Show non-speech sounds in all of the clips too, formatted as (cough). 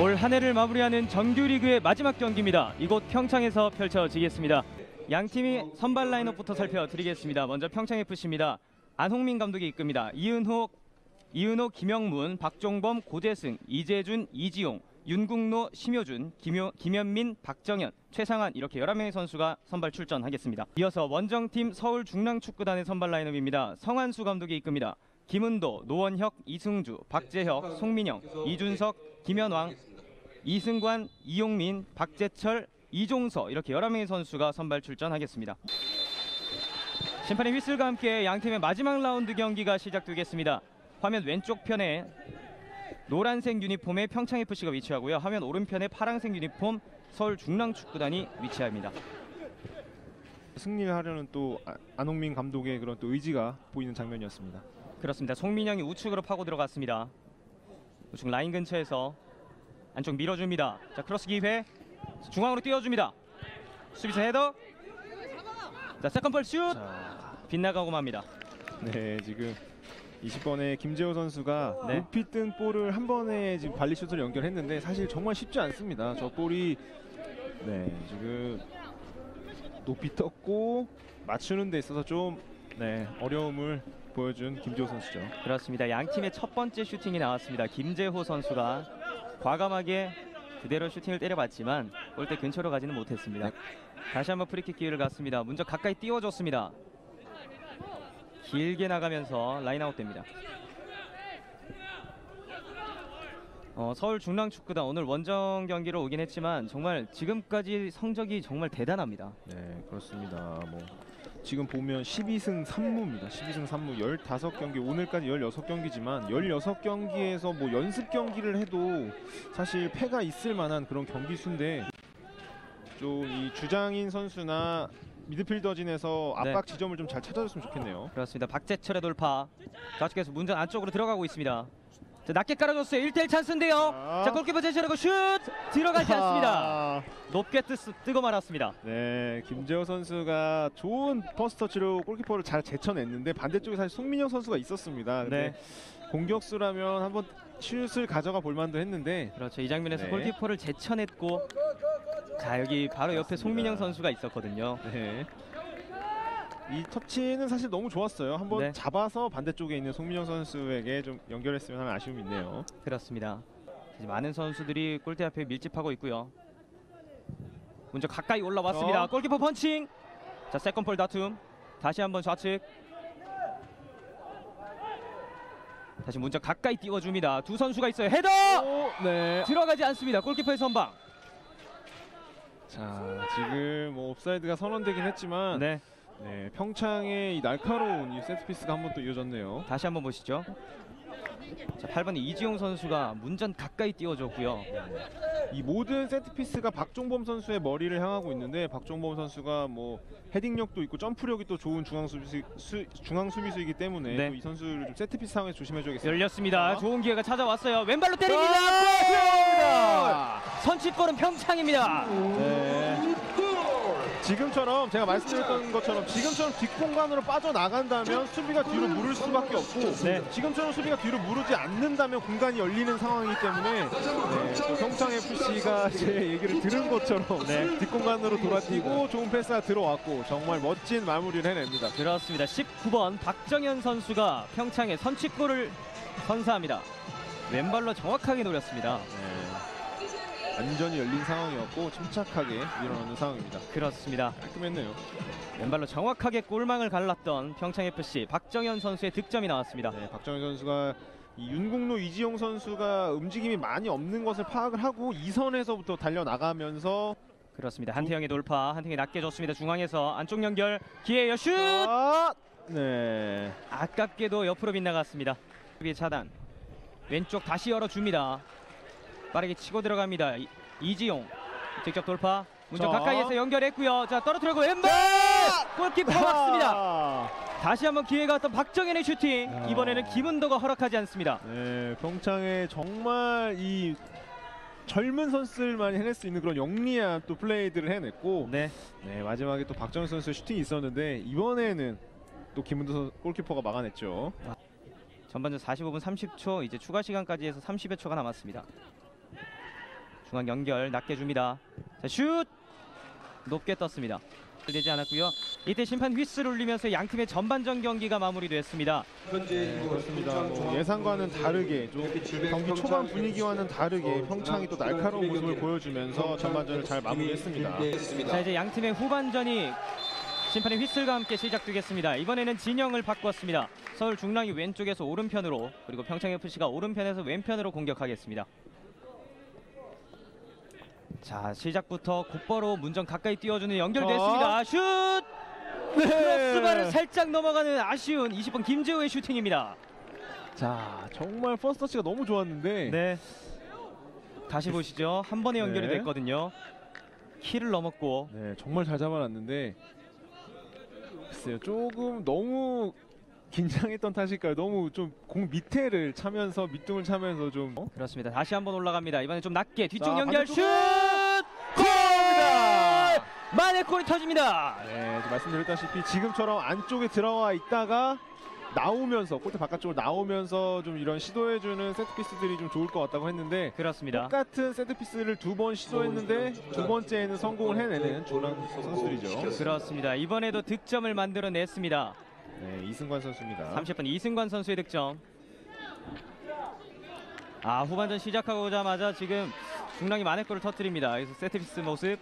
올 한 해를 마무리하는 정규리그의 마지막 경기입니다. 이곳 평창에서 펼쳐지겠습니다. 양 팀이 선발 라인업부터 살펴드리겠습니다. 먼저 평창 FC입니다. 안홍민 감독이 이끕니다. 이은호, 이은호, 김영문, 박종범, 고재승, 이재준, 이지용, 윤국노, 심효준, 김효, 김현민, 박정현, 최상환 이렇게 11명의 선수가 선발 출전하겠습니다. 이어서 원정팀 서울 중랑축구단의 선발 라인업입니다. 성한수 감독이 이끕니다. 김은도, 노원혁, 이승주, 박재혁, 송민영, 이준석, 김현왕, 이승관, 이용민, 박재철, 이종서 이렇게 11명의 선수가 선발 출전하겠습니다. 심판의 휘슬과 함께 양 팀의 마지막 라운드 경기가 시작되겠습니다. 화면 왼쪽 편에 노란색 유니폼의 평창 FC가 위치하고요. 화면 오른편에 파란색 유니폼 서울 중랑축구단이 위치합니다. 승리를 하려는 또 아- 안홍민 감독의 그런 또 의지가 보이는 장면이었습니다. 그렇습니다. 송민영이 우측으로 파고 들어갔습니다. 우측 라인 근처에서 안쪽 밀어줍니다. 자 크로스 기회 중앙으로 띄워줍니다. 수비수 헤더. 자 세컨볼 슛 자, 빗나가고 맙니다. 네 지금 20번의 김재호 선수가 네. 높이 뜬 볼을 한 번에 지금 발리 슛을 연결했는데 사실 정말 쉽지 않습니다. 저 볼이 네 지금 높이 떴고 맞추는 데 있어서 좀 네, 어려움을 보여준 김재호 선수죠. 그렇습니다. 양 팀의 첫 번째 슈팅이 나왔습니다. 김재호 선수가 과감하게 그대로 슈팅을 때려봤지만 골대 근처로 가지는 못했습니다. 다시 한번 프리킥 기회를 갖습니다. 먼저 가까이 띄워줬습니다. 길게 나가면서 라인아웃 됩니다. 어, 서울 중랑축구단 오늘 원정 경기로 오긴 했지만 정말 지금까지 성적이 정말 대단합니다. 네 그렇습니다. 뭐 지금 보면 12승 3무입니다. 12승 3무 15경기 오늘까지 16경기지만 16경기에서 뭐 연습 경기를 해도 사실 패가 있을 만한 그런 경기 수인데 좀 이 주장인 선수나 미드필더진에서 네. 압박 지점을 좀 잘 찾아줬으면 좋겠네요. 그렇습니다. 박재철의 돌파. 좌측에서 문전 안쪽으로 들어가고 있습니다. 자, 낮게 깔아줬어요. 1대1 찬스인데요. 자. 자, 골키퍼 제철하고 슛 들어가지 않습니다. 아, 높게 뜨, 뜨고 말았습니다. 네, 김재호 선수가 좋은 퍼스트 터치로 골키퍼를 잘 제쳐냈는데 반대쪽에 사실 송민영 선수가 있었습니다. 네. 공격수라면 한번 슛을 가져가 볼 만도 했는데 그렇죠. 이 장면에서 네. 골키퍼를 제쳐냈고 자, 여기 바로 옆에 맞습니다. 송민영 선수가 있었거든요. 네. 이 터치는 사실 너무 좋았어요. 한번 네. 잡아서 반대쪽에 있는 송민영 선수에게 좀 연결했으면 하는 아쉬움이 있네요. 그렇습니다. 이제 많은 선수들이 골대 앞에 밀집하고 있고요. 먼저 가까이 올라왔습니다. 어. 골키퍼 펀칭. 자, 세컨볼 다툼. 다시 한번 좌측. 다시 먼저 가까이 띄워줍니다. 두 선수가 있어요. 헤더! 네. 들어가지 않습니다. 골키퍼의 선방. 자, 지금 뭐 옵사이드가 선언되긴 했지만 네. 네, 평창의 이 날카로운 이 세트피스가 한 번 또 이어졌네요. 다시 한번 보시죠. 자, 8번 이지용 선수가 문전 가까이 띄워줬고요. 이 모든 세트피스가 박종범 선수의 머리를 향하고 있는데 박종범 선수가 뭐 헤딩력도 있고 점프력이 또 좋은 중앙 수비수 수, 중앙 수비수이기 때문에 네. 또이 선수를 좀 세트피스 상황에서 조심해줘야겠습니다. 열렸습니다. 자. 좋은 기회가 찾아왔어요. 왼발로 때립니다. 아! 선취골은 평창입니다. 네. 지금처럼 제가 말씀드렸던 것처럼 지금처럼 뒷공간으로 빠져나간다면 수비가 뒤로 물을 수밖에 없고 네. 지금처럼 수비가 뒤로 무르지 않는다면 공간이 열리는 상황이기 때문에 네, 또 평창 FC가 제 얘기를 들은 것처럼 네. (laughs) 뒷공간으로 돌아뛰고 좋은 패스가 들어왔고 정말 멋진 마무리를 해냅니다. 그렇습니다. 19번 박정현 선수가 평창에 선취골을 선사합니다. 왼발로 정확하게 노렸습니다. 네. 완전히 열린 상황이었고 침착하게 일어나는 상황입니다. 그렇습니다. 깔끔했네요. 왼발로 정확하게 골망을 갈랐던 평창 FC 박정현 선수의 득점이 나왔습니다. 네, 박정현 선수가 이 윤국로 이지용 선수가 움직임이 많이 없는 것을 파악을 하고 이선에서부터 달려 나가면서 그렇습니다. 한태영의 돌파, 한태영이 낮게 줬습니다. 중앙에서 안쪽 연결, 기회예요. 슛! 아, 네. 아깝게도 옆으로 빗나갔습니다. 차단. 왼쪽 다시 열어줍니다. 빠르게 치고 들어갑니다. 이, 이지용 직접 돌파. 자. 가까이에서 연결했고요. 자 떨어뜨리고 왼발 골키퍼 막습니다. 아, 다시 한번 기회가 왔던 박정현의 슈팅. 야. 이번에는 김은도가 허락하지 않습니다. 네, 평창에 정말 이 젊은 선수들만 해낼 수 있는 그런 영리한 또 플레이들을 해냈고 네, 네, 마지막에 또 박정현 선수의 슈팅이 있었는데 이번에는 또 김은도 선- 골키퍼가 막아냈죠. 전반전 45분 30초 이제 추가 시간까지 해서 30여 초가 남았습니다. 중앙 연결 낮게 줍니다. 자, 슛 높게 떴습니다. 되지 않았고요. 이때 심판 휘슬을 울리면서 양 팀의 전반전 경기가 마무리됐습니다. 네, 그렇습니다. 뭐 예상과는 다르게 좀 경기 초반 분위기와는 다르게 평창이 또 날카로운 모습을 보여주면서 전반전을 잘 마무리했습니다. 자 이제 양 팀의 후반전이 심판의 휘슬과 함께 시작되겠습니다. 이번에는 진영을 바꿨습니다. 서울 중랑이 왼쪽에서 오른편으로 그리고 평창 FC가 오른편에서 왼편으로 공격하겠습니다. 자 시작부터 곧바로 문정 가까이 띄워주는 연결됐습니다. 슛! 크로스바를 살짝 넘어가는 아쉬운 20번 김재호의 슈팅입니다. 자, 정말 퍼스트 터치가 너무 좋았는데 네. 다시 보시죠. 한 번에 연결이 네. 됐거든요. 키를 넘었고 네, 정말 잘 잡아놨는데 글쎄요, 조금 너무 긴장했던 탓일까요? 너무 좀 공 밑에를 차면서 밑둥을 차면서 좀 어? 그렇습니다. 다시 한번 올라갑니다. 이번에 좀 낮게 뒤쪽 자, 연결. 슛! 골이 터집니다. 네, 말씀드렸다시피 지금처럼 안쪽에 들어와 있다가 나오면서 골대 바깥쪽으로 나오면서 좀 이런 시도해주는 세트피스들이 좀 좋을 것 같다고 했는데 그렇습니다. 똑같은 세트피스를 두 번 시도했는데 두 번째에는 성공을 해내는 중랑 선수들이죠. 그렇습니다. 이번에도 득점을 만들어냈습니다. 네, 이승관 선수입니다. 30분 이승관 선수의 득점. 아 후반전 시작하고자마자 지금 중랑이 만의 골을 터뜨립니다. 그래서 세트피스 모습.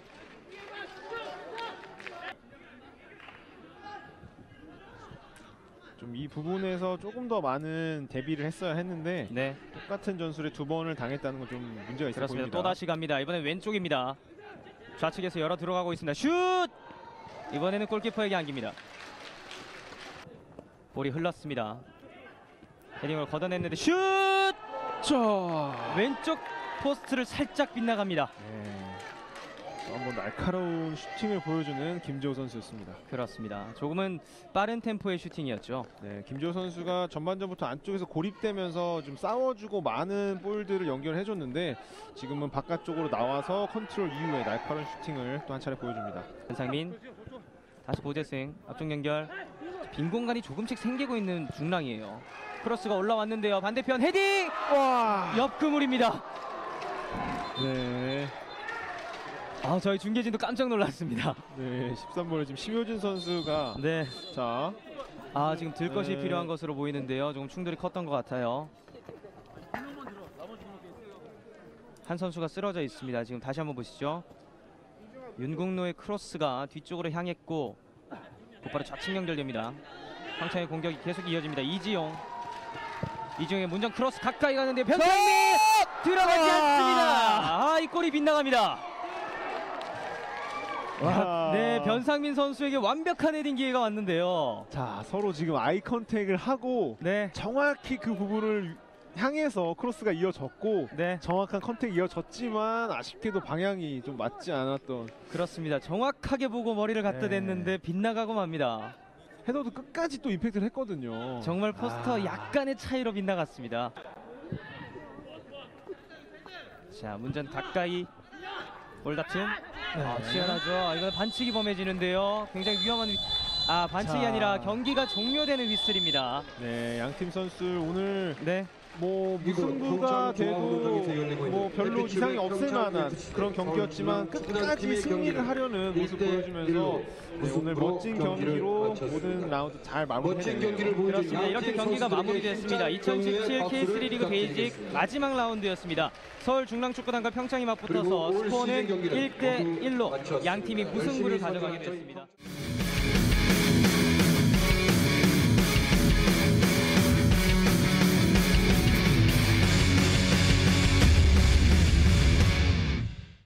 좀 이 부분에서 조금 더 많은 대비를 했어야 했는데 네 똑같은 전술에 두 번을 당했다는 건 좀 문제가 있어 그렇습니다. 보입니다. 또 다시 갑니다. 이번엔 왼쪽입니다. 좌측에서 열어 들어가고 있습니다. 슛! 이번에는 골키퍼에게 안깁니다. 볼이 흘렀습니다. 헤딩을 걷어냈는데 슛! 자, 왼쪽 포스트를 살짝 빗나갑니다. 네. 또 한번 날카로운 슈팅을 보여주는 김재호 선수였습니다. 그렇습니다. 조금은 빠른 템포의 슈팅이었죠. 네, 김재호 선수가 전반전부터 안쪽에서 고립되면서 좀 싸워주고 많은 볼들을 연결해줬는데 지금은 바깥쪽으로 나와서 컨트롤 이후에 날카로운 슈팅을 또 한 차례 보여줍니다. 현상민 다시 고재승 앞쪽 연결 빈 공간이 조금씩 생기고 있는 중랑이에요. 크로스가 올라왔는데요. 반대편 헤딩 와, 옆 그물입니다. 네, 아 저희 중계진도 깜짝 놀랐습니다. 네, 13번에 지금 심효진 선수가 네. 자, 아 지금 들 것이 네. 필요한 것으로 보이는데요. 조금 충돌이 컸던 것 같아요. 한 선수가 쓰러져 있습니다. 지금 다시 한번 보시죠. 윤국노의 크로스가 뒤쪽으로 향했고 곧바로 좌측 연결됩니다. 황창의 공격이 계속 이어집니다. 이지용. 이지용의 문정 크로스 가까이 가는데 변상민 들어가지 않습니다. 아 이 골이 빗나갑니다. 와. 네 변상민 선수에게 완벽한 헤딩 기회가 왔는데요. 자 서로 지금 아이 컨택을 하고 네, 정확히 그 부분을 향해서 크로스가 이어졌고 네. 정확한 컨택이 이어졌지만 아쉽게도 방향이 좀 맞지 않았던 그렇습니다. 정확하게 보고 머리를 갖다 네. 댔는데 빗나가고 맙니다. 헤더도 끝까지 또 임팩트를 했거든요. 정말 포스터 아. 약간의 차이로 빗나갔습니다. 자, 문전 가까이 볼다툼. 아, 치열하죠. 아, 이건 반칙이 범해지는데요. 굉장히 위험한 위... 아, 반칙이 자. 아니라 경기가 종료되는 휘슬입니다. 네, 양 팀 선수 오늘 네. 뭐 무승부가 돼도 뭐 별로 이상이 없을 만한 그런 경기였지만 끝까지 승리를 하려는 모습 보여주면서 네, 오늘 멋진 경기로 모든 라운드 잘. 보여준 그렇습니다. 이렇게 경기가 마무리됐습니다. 진짜 2017 박수를 K3 리그 베이직. 마지막 라운드였습니다. 서울 중랑축구단과 평창이 맞붙어서 스코어는 시즌 경기를 1대 모두 1로 마쳤습니다. 양 팀이 무승부를 가져가게 됐습니다.